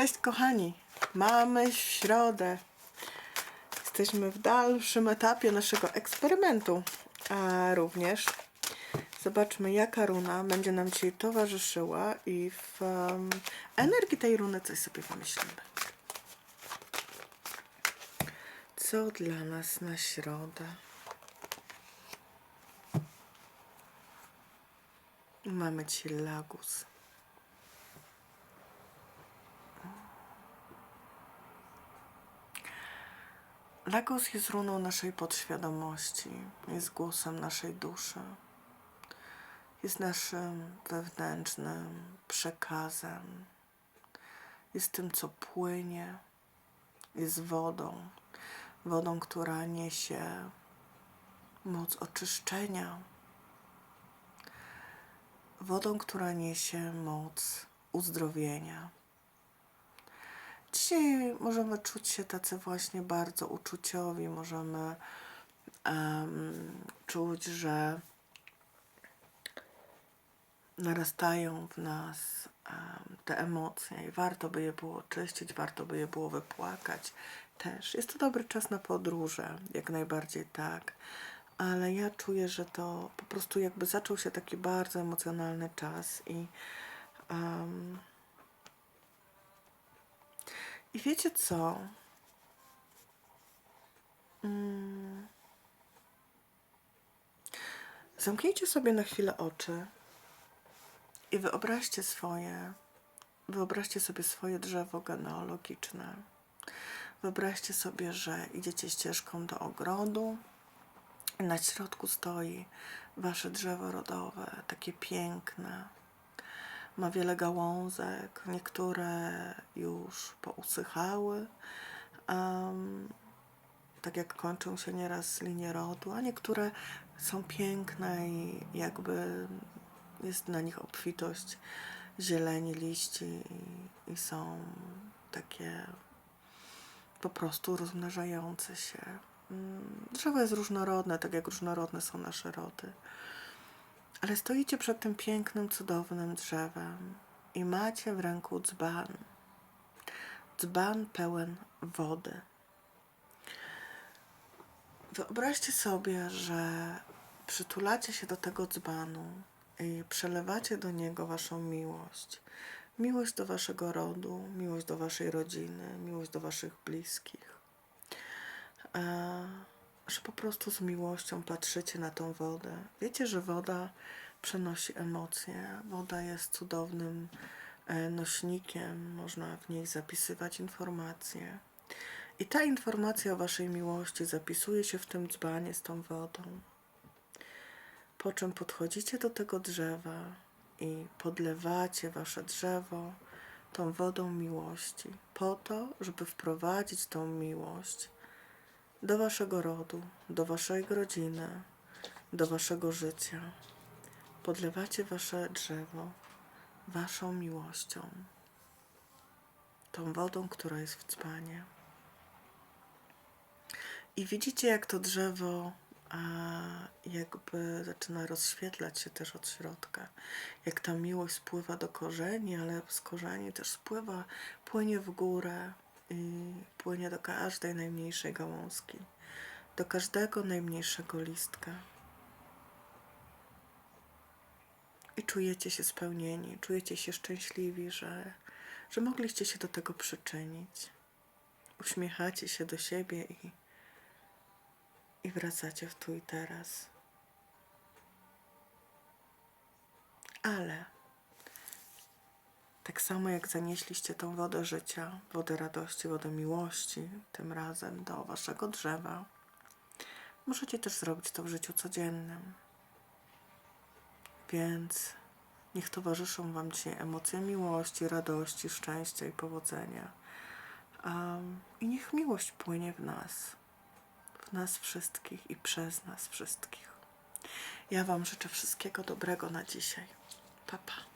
Cześć kochani, mamy środę. Jesteśmy w dalszym etapie naszego eksperymentu. A również zobaczmy jaka runa będzie nam dzisiaj towarzyszyła i w em, energii tej runy coś sobie pomyślimy. Co dla nas na środę? Mamy dzisiaj lagus. Lagos jest runą naszej podświadomości, jest głosem naszej duszy, jest naszym wewnętrznym przekazem, jest tym, co płynie, jest wodą, wodą, która niesie moc oczyszczenia, wodą, która niesie moc uzdrowienia. Dzisiaj możemy czuć się tacy właśnie bardzo uczuciowi, możemy em, czuć, że narastają w nas em, te emocje i warto by je było czyścić, warto by je było wypłakać też. Jest to dobry czas na podróże, jak najbardziej tak, ale ja czuję, że to po prostu jakby zaczął się taki bardzo emocjonalny czas i em, i wiecie co? Mm. Zamknijcie sobie na chwilę oczy i wyobraźcie swoje, wyobraźcie sobie swoje drzewo genealogiczne. Wyobraźcie sobie, że idziecie ścieżką do ogrodu. i Na środku stoi wasze drzewo rodowe, takie piękne, ma wiele gałązek, niektóre już pousychały, um, tak jak kończą się nieraz linie rodu, a niektóre są piękne i jakby jest na nich obfitość zieleni liści i, i są takie po prostu rozmnażające się. Mm, Drzewo jest różnorodne, tak jak różnorodne są nasze rody. Ale stoicie przed tym pięknym, cudownym drzewem i macie w ręku dzban. Dzban pełen wody. Wyobraźcie sobie, że przytulacie się do tego dzbanu i przelewacie do niego waszą miłość. Miłość do waszego rodu, miłość do waszej rodziny, miłość do waszych bliskich. E, że po prostu z miłością patrzycie na tą wodę. Wiecie, że woda przenosi emocje. Woda jest cudownym e, nośnikiem, można w niej zapisywać informacje. I ta informacja o waszej miłości zapisuje się w tym dzbanie z tą wodą. Po czym podchodzicie do tego drzewa i podlewacie wasze drzewo tą wodą miłości, po to, żeby wprowadzić tą miłość do waszego rodu, do waszej rodziny, do waszego życia. Podlewacie wasze drzewo waszą miłością, tą wodą, która jest w dzbanie. I widzicie, jak to drzewo a, jakby zaczyna rozświetlać się też od środka. Jak ta miłość spływa do korzeni, ale z korzeni też spływa, płynie w górę i płynie do każdej najmniejszej gałązki, do każdego najmniejszego listka. I czujecie się spełnieni, czujecie się szczęśliwi, że, że mogliście się do tego przyczynić. Uśmiechacie się do siebie i, i wracacie w tu i teraz. Ale tak samo jak zanieśliście tą wodę życia, wodę radości, wodę miłości, tym razem do waszego drzewa, możecie też zrobić to w życiu codziennym. Więc niech towarzyszą wam dzisiaj emocje miłości, radości, szczęścia i powodzenia. Um, I niech miłość płynie w nas, w nas wszystkich i przez nas wszystkich. Ja Wam życzę wszystkiego dobrego na dzisiaj. Pa, pa.